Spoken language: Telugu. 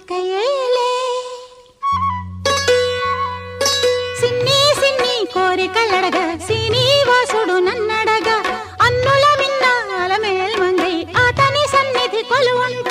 కోరికయేలే. సిన్ని సిన్ని కోరికలడగా శ్రీనివాసుడు నన్నడగా అన్నుల విన్నాల మేల్మంది అతని సన్నిధి కొలువంట